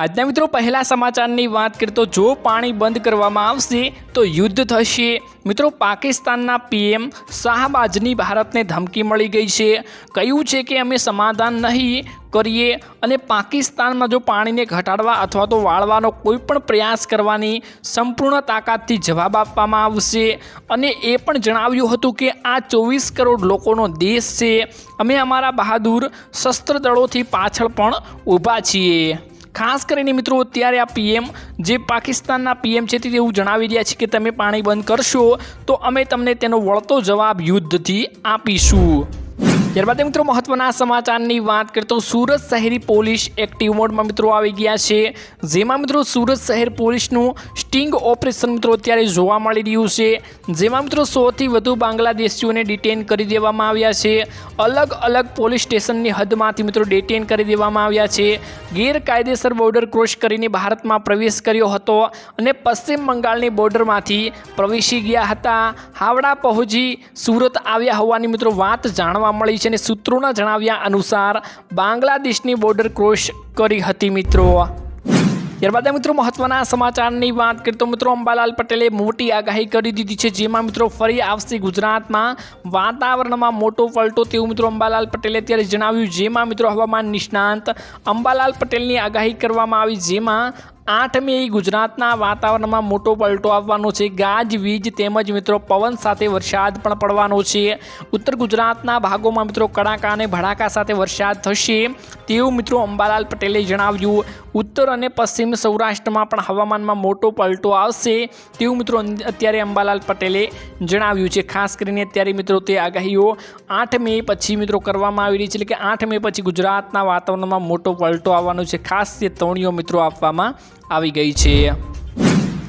આજના મિત્રો, પહેલા સમાચારની વાત કરીએ તો જો પાણી બંધ કરવામાં આવશે તો યુદ્ધ થશે. મિત્રો, પાકિસ્તાનના પીએમ શાહબાજની ભારતને ધમકી મળી ગઈ છે. કહ્યું છે કે અમે સમાધાન નહીં કરીએ અને પાકિસ્તાનમાં જો પાણીને ઘટાડવા અથવા તો વાળવાનો કોઈ પણ પ્રયાસ કરવાની સંપૂર્ણ તાકાતથી જવાબ આપવામાં આવશે. અને એ પણ જણાવ્યું હતું કે આ ચોવીસ કરોડ લોકોનો દેશ છે. અમે અમારા બહાદુર શસ્ત્ર દળોથી પાછળ પણ ઊભા છીએ. ખાસ કરીને મિત્રો, અત્યારે આ પીએમ, જે પાકિસ્તાનના પીએમ છે તે એવું જણાવી રહ્યા છે કે તમે પાણી બંધ કરશો, તો અમે તમને તેનો વળતો જવાબ યુદ્ધથી આપીશું. ત્યારબાદ મિત્રો, મહત્વના સમાચારની વાત કરીએ તો સુરત શહેરી પોલીસ એક્ટિવ મોડમાં મિત્રો આવી ગયા છે, જેમાં મિત્રો સુરત શહેર પોલીસનું સ્ટિંગ ઓપરેશન મિત્રો અત્યારે જોવા મળી રહ્યું છે, જેમાં મિત્રો સૌથી વધુ બાંગ્લાદેશીઓને ડિટેન કરી દેવામાં આવ્યા છે. અલગ અલગ પોલીસ સ્ટેશનની હદમાંથી મિત્રો ડિટેન કરી દેવામાં આવ્યા છે. ગેરકાયદેસર બોર્ડર ક્રોસ કરીને ભારતમાં પ્રવેશ કર્યો હતો અને પશ્ચિમ બંગાળની બોર્ડરમાંથી પ્રવેશી ગયા હતા. હાવડા પહોંચી સુરત આવ્યા હોવાની મિત્રો વાત જાણવા મળી છે અને સૂત્રોના જણાવ્યા અનુસાર બાંગ્લાદેશની બોર્ડર ક્રોસ કરી હતી મિત્રો. ત્યારબાદ મિત્રો મહત્વના સમાચારની વાત કરીએ તો મિત્રો અંબાલાલ પટેલે મોટી આગાહી કરી દીધી છે, જેમાં મિત્રો ફરી આવશે ગુજરાતમાં વાતાવરણમાં મોટો પલટો તેવું મિત્રો અંબાલાલ પટેલે અત્યારે જણાવ્યું, જેમાં મિત્રો હવામાન નિષ્ણાંત અંબાલાલ પટેલની આગાહી કરવામાં આવી, જેમાં આઠ મે ગુજરાતના વાતાવરણમાં મોટો પલટો આવવાનો છે. ગાજ, વીજ તેમજ મિત્રો પવન સાથે વરસાદ પણ પડવાનો છે. ઉત્તર ગુજરાતના ભાગોમાં મિત્રો કડાકા અને ભડાકા સાથે વરસાદ થશે. તેવું મિત્રો અંબાલાલ પટેલે જણાવ્યું. ઉત્તર અને પશ્ચિમ સૌરાષ્ટ્રમાં પણ હવામાનમાં મોટો પલટો આવશે તેવું મિત્રો અત્યારે અંબાલાલ પટેલે જણાવ્યું છે. ખાસ કરીને અત્યારે મિત્રો તે આગાહીઓ આઠ મે પછી મિત્રો કરવામાં આવી રહી છે. એટલે કે આઠ મે પછી ગુજરાતના વાતાવરણમાં મોટો પલટો આવવાનો છે. ખાસ ચેતવણીઓ મિત્રો આપવામાં આવી ગઈ છે.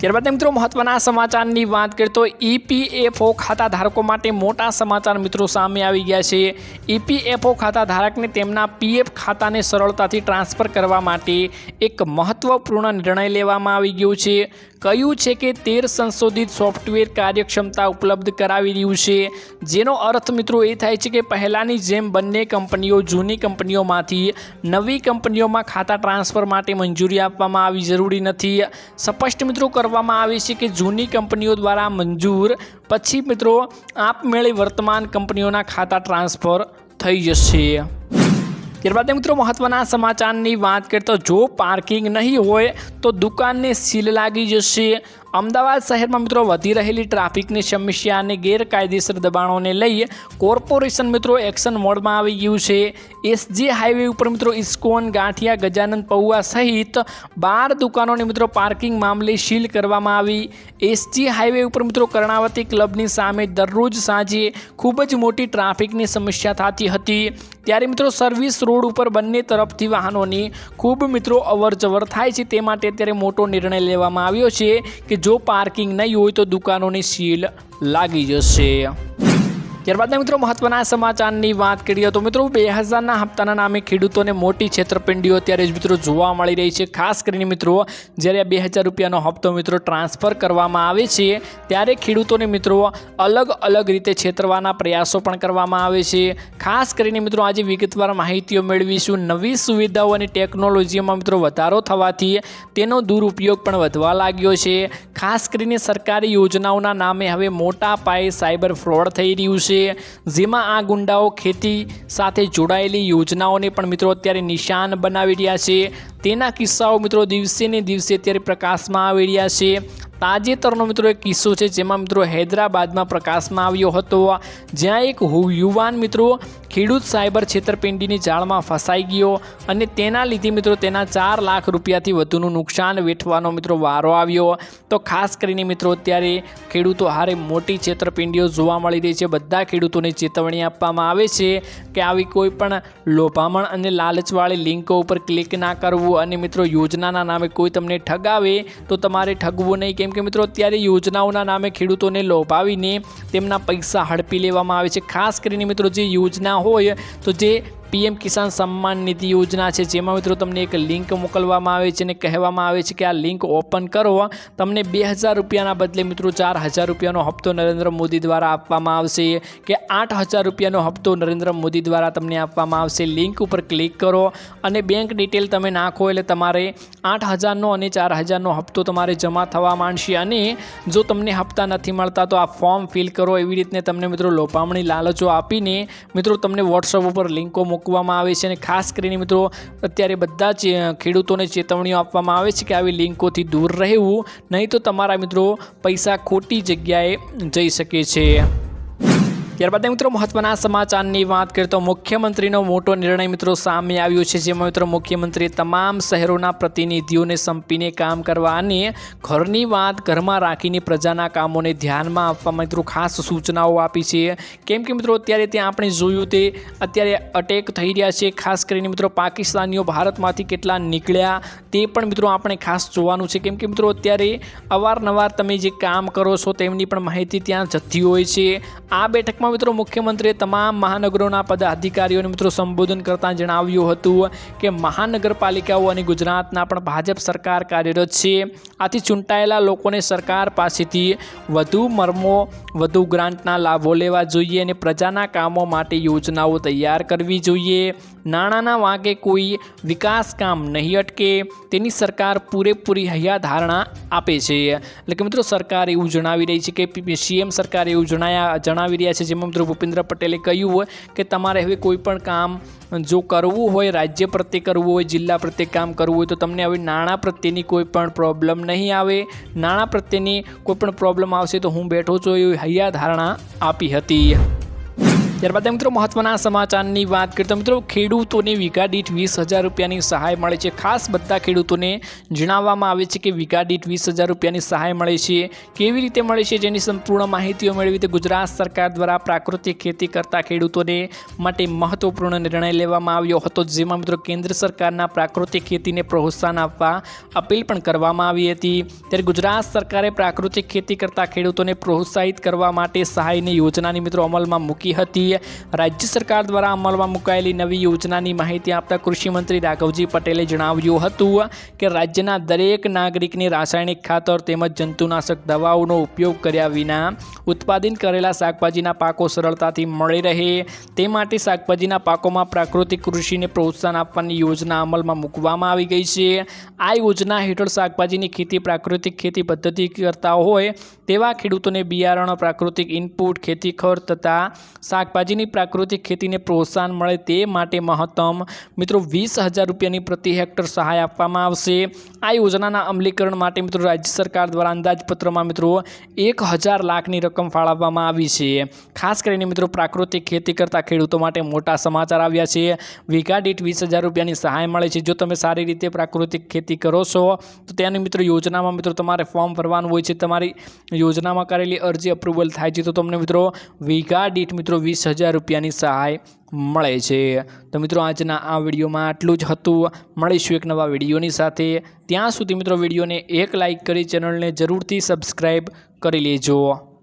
ત્યારબાદ મિત્રો, મહત્વના સમાચારની વાત કરીએ તો ઈપીએફઓ ખાતા ધારકો માટે મોટા સમાચાર મિત્રો સામે આવી ગયા છે. ઈપીએફઓ ખાતા ધારકને તેમના પીએફ ખાતાને સરળતાથી ટ્રાન્સફર કરવા માટે એક મહત્વપૂર્ણ નિર્ણય લેવામાં આવી ગયો છે. કહ્યું છે કે તેર સંશોધિત સોફ્ટવેર કાર્યક્ષમતા ઉપલબ્ધ કરાવી રહ્યું છે. જેનો અર્થ, મિત્રો, એ થાય છે કે પહેલાંની જેમ બંને કંપનીઓ જૂની કંપનીઓમાંથી નવી કંપનીઓમાં ખાતા ટ્રાન્સફર માટે મંજૂરી આપવામાં આવી જરૂરી નથી. સ્પષ્ટ, મિત્રો, કરવામાં આવે છે કે જૂની કંપનીઓ દ્વારા મંજૂર પછી, મિત્રો, આપમેળે વર્તમાન કંપનીઓના ખાતા ટ્રાન્સફર થઈ જશે. ત્યારબાદ મિત્રો મહત્વના સમાચારની વાત કરીએ તો જો પાર્કિંગ નહીં હોય તો દુકાનને સીલ લાગી જશે. અમદાવાદ શહેરમાં મિત્રો વધી રહેલી ટ્રાફિકની સમસ્યા અને ગેરકાયદેસર દબાણોને લઈ કોર્પોરેશન મિત્રો એક્શન મોડમાં આવી ગયું છે. એસજી હાઈવે ઉપર મિત્રો ઇસ્કોન, ગાંઠિયા ગજાનંદ પૌવા સહિત બાર દુકાનોને મિત્રો પાર્કિંગ મામલે સીલ કરવામાં આવી. એસજી હાઈવે ઉપર મિત્રો કર્ણાવતી ક્લબની સામે દરરોજ સાંજે ખૂબ જ મોટી ટ્રાફિકની સમસ્યા થતી હતી. ત્યારે મિત્રો સર્વિસ રોડ ઉપર બંને તરફથી વાહનોની ખૂબ મિત્રો અવરજવર થાય છે તે માટે અત્યારે મોટો નિર્ણય લેવામાં આવ્યો છે કે જો પાર્કિંગ નહીં હોય તો દુકાનોની સીલ લાગી જશે. ત્યારબાદના મિત્રો મહત્વના સમાચારની વાત કરીએ તો મિત્રો બે હજારના હપ્તાના નામે ખેડૂતોને મોટી છેતરપિંડીઓ અત્યારે જ મિત્રો જોવા મળી રહી છે. ખાસ કરીને મિત્રો જ્યારે બે હજાર રૂપિયાનો હપ્તો મિત્રો ટ્રાન્સફર કરવામાં આવે છે, ત્યારે ખેડૂતોને મિત્રો અલગ અલગ રીતે છેતરવાના પ્રયાસો પણ કરવામાં આવે છે. ખાસ કરીને મિત્રો આજે વિગતવાર માહિતીઓ મેળવીશું. નવી સુવિધાઓ અને ટેકનોલોજીમાં મિત્રો વધારો થવાથી તેનો દુરુપયોગ પણ વધવા લાગ્યો છે. ખાસ કરીને સરકારી યોજનાઓના નામે હવે મોટા પાયે સાયબર ફ્રોડ થઈ રહ્યું છે. જેમાં આ ગુંડાઓ ખેતી સાથે જોડાયેલી યોજનાઓને પણ મિત્રો અત્યારે નિશાન બનાવી રહ્યા છે. તેના કિસ્સાઓ મિત્રો દિવસે ને દિવસે અત્યારે પ્રકાશમાં આવી રહ્યા છે. તાજેતરનો મિત્રો એક કિસ્સો છે જેમાં મિત્રો હૈદરાબાદમાં પ્રકાશમાં આવ્યો હતો. જ્યાં એક યુવાન મિત્રો ખેડૂત સાયબર છેતરપિંડીની જાળમાં ફસાઈ ગયો અને તેના લીધે મિત્રો તેના ચાર લાખ રૂપિયાથી વધુનું નુકસાન વેઠવાનો મિત્રો વારો આવ્યો. તો ખાસ કરીને મિત્રો અત્યારે ખેડૂતો હારે મોટી છેતરપિંડીઓ જોવા મળી રહી છે. બધા ખેડૂતોને ચેતવણી આપવામાં આવે છે કે આવી કોઈ પણ લોભામણ અને લાલચવાળી લિંકો ઉપર ક્લિક ના કરવું અને મિત્રો યોજનાના નામે કોઈ તમને ઠગાવે તો તમારે ઠગવું નહીં કેમ કે મિત્રો, અત્યારે યોજનાઓના નામે ખેડૂતોને લોભાવીને તેમના પૈસા હડપી લેવામાં આવે છે. ખાસ કરીને મિત્રો, જે યોજના હોય, તો જે પીએમ કિસાન સન્માન નિધિ યોજના છે. જેમાં મિત્રો તમને એક લિંક મોકલવામાં આવે છે અને કહેવામાં આવે છે કે આ લિંક ઓપન કરો. તમને બે હજાર રૂપિયાના બદલે મિત્રો ચાર હજાર રૂપિયાનો હપ્તો નરેન્દ્ર મોદી દ્વારા આપવામાં આવશે કે આઠ હજાર રૂપિયાનો હપ્તો નરેન્દ્ર મોદી દ્વારા તમને આપવામાં આવશે. લિંક ઉપર ક્લિક કરો અને બેંક ડિટેલ તમે નાખો એટલે તમારે આઠ હજારનો અને ચાર હજારનો હપ્તો તમારે જમા થવા માંડશે. અને જો તમને હપ્તા નથી મળતા તો આ ફોર્મ ફિલ કરો. એવી રીતને તમને મિત્રો લોપામણી લાલચો આપીને મિત્રો તમને વોટ્સઅપ ઉપર લિંકો મૂકવામાં આવે છે અને ખાસ કરીને મિત્રો, અત્યારે બધા જ ખેડૂતોને ચેતવણીઓ આપવામાં આવે છે કે આવી લિંકોથી દૂર રહેવું, નહીં તો તમારા મિત્રો પૈસા ખોટી જગ્યાએ જઈ શકે છે. ત્યારબાદ મિત્રો મહત્વના સમાચારની વાત કરીએ તો મુખ્યમંત્રીનો મોટો નિર્ણય મિત્રો સામે આવ્યો છે, જેમાં મિત્રો મુખ્યમંત્રીએ તમામ શહેરોના પ્રતિનિધિઓને સંપીને કામ કરવા અને ઘરની વાત ઘરમાં રાખીને પ્રજાના કામોને ધ્યાનમાં આપવા મિત્રો ખાસ સૂચનાઓ આપી છે. કેમ કે મિત્રો અત્યારે ત્યાં આપણે જોયું તે અત્યારે અટેક થઈ રહ્યા છે, ખાસ કરીને મિત્રો પાકિસ્તાનીઓ ભારતમાંથી કેટલા નીકળ્યા તે પણ મિત્રો આપણે ખાસ જોવાનું છે. કેમ કે મિત્રો અત્યારે અવારનવાર તમે જે કામ કરો છો તેમની પણ માહિતી ત્યાં જતી હોય છે. આ બેઠકમાં બેઠકમાં મિત્રો મુખ્યમંત્રીએ તમામ મહાનગરોના પદાધિકારીઓને મિત્રો સંબોધન કરતાં જણાવ્યું હતું કે મહાનગરપાલિકાઓ અને ગુજરાતના પણ ભાજપ સરકાર કાર્યરત છે. આથી ચૂંટાયેલા લોકોને સરકાર પાસેથી વધુ મર્મો, વધુ ગ્રાન્ટના લાભો લેવા જોઈએ અને પ્રજાના કામો માટે યોજનાઓ તૈયાર કરવી જોઈએ. નાણાંના વાંકે કોઈ વિકાસ કામ નહીં અટકે, તેની સરકાર પૂરેપૂરી હૈયા ધારણા આપે છે. એટલે કે મિત્રો, સરકાર એવું જણાવી રહી છે કે સીએમ સરકાર એવું જણાયા જણાવી રહ્યા છે. જેમાં મિત્રો ભૂપેન્દ્ર પટેલે કહ્યું હોય કે તમારે હવે કોઈ પણ કામ જો કરવું હોય, રાજ્ય પ્રત્યે કરવું હોય, જિલ્લા પ્રત્યે કામ કરવું હોય, તો તમને હવે નાણાં પ્રત્યેની કોઈ પણ પ્રોબ્લેમ નહીં આવે. નાણાં પ્રત્યેની કોઈ પણ પ્રોબ્લેમ આવશે તો હું બેઠો છું એવી હૈયા ધારણા આપી હતી. ત્યારબાદ મિત્રો મહત્વના સમાચારની વાત કરીએ તો મિત્રો ખેડૂતોને વીઘા દીઠ વીસ હજાર રૂપિયાની સહાય મળે છે. ખાસ બધા ખેડૂતોને જણાવવામાં આવે છે કે વીઘા દીઠ વીસ હજાર રૂપિયાની સહાય મળે છે. કેવી રીતે મળે છે જેની સંપૂર્ણ માહિતીઓ મેળવી તે ગુજરાત સરકાર દ્વારા પ્રાકૃતિક ખેતી કરતા ખેડૂતોને માટે મહત્વપૂર્ણ નિર્ણય લેવામાં આવ્યો હતો, જેમાં મિત્રો કેન્દ્ર સરકારના પ્રાકૃતિક ખેતીને પ્રોત્સાહન આપવા અપીલ પણ કરવામાં આવી હતી. ત્યારે ગુજરાત સરકારે પ્રાકૃતિક ખેતી કરતા ખેડૂતોને પ્રોત્સાહિત કરવા માટે સહાયની યોજનાની મિત્રો અમલમાં મૂકી હતી. રાજ્ય સરકાર દ્વારા અમલમાં મુકાયેલી નવી યોજનાની માહિતી આપતા કૃષિમંત્રી રાઘવજી પટેલે જણાવ્યું હતું કે રાજ્યના દરેક નાગરિકને રાસાયણિક ખાતર તેમજ જંતુનાશક દવાઓનો ઉપયોગ કર્યા વિના ઉત્પાદન કરેલા શાકભાજીના પાકો સરળતાથી મળી રહે. તે માટે શાકભાજીના પાકોમાં પ્રાકૃતિક કૃષિને પ્રોત્સાહન આપવાની યોજના અમલમાં મૂકવામાં આવી ગઈ છે. આ યોજના હેઠળ શાકભાજીની ખેતી પ્રાકૃતિક ખેતી પદ્ધતિ કરતા હોય તેવા ખેડૂતોને બિયારણ, પ્રાકૃતિક ઇનપુટ, ખેતી ખર્ચ તથા શાકભાજીની પ્રાકૃતિક ખેતીને પ્રોત્સાહન મળે તે માટે મહત્તમ મિત્રો વીસ હજાર રૂપિયાની પ્રતિ હેક્ટર સહાય આપવામાં આવશે. આ યોજનાના અમલીકરણ માટે મિત્રો રાજ્ય સરકાર દ્વારા અંદાજપત્રમાં મિત્રો એક હજાર લાખની રકમ ફાળવવામાં આવી છે. ખાસ કરીને મિત્રો પ્રાકૃતિક ખેતી કરતા ખેડૂતો માટે મોટા સમાચાર આવ્યા છે. વીઘા દીઠ વીસ હજાર રૂપિયાની સહાય મળે છે. જો તમે સારી રીતે પ્રાકૃતિક ખેતી કરો છો, તો તેની મિત્રો યોજનામાં મિત્રો તમારે ફોર્મ ભરવાનું હોય છે. તમારી યોજનામાં કરેલી અરજી અપ્રુવલ થાય છે, તો તમને મિત્રો વીઘા દીઠ મિત્રો વીસ હજાર રૂપિયાની સહાય મળે છે. તો મિત્રો, આજના આ વિડીયોમાં આટલું જ હતું. મળીશું એક નવા વિડીયોની સાથે. ત્યાં સુધી મિત્રો, વિડીયોને એક લાઇક કરી ચેનલને જરૂરથી સબસ્ક્રાઈબ કરી લેજો.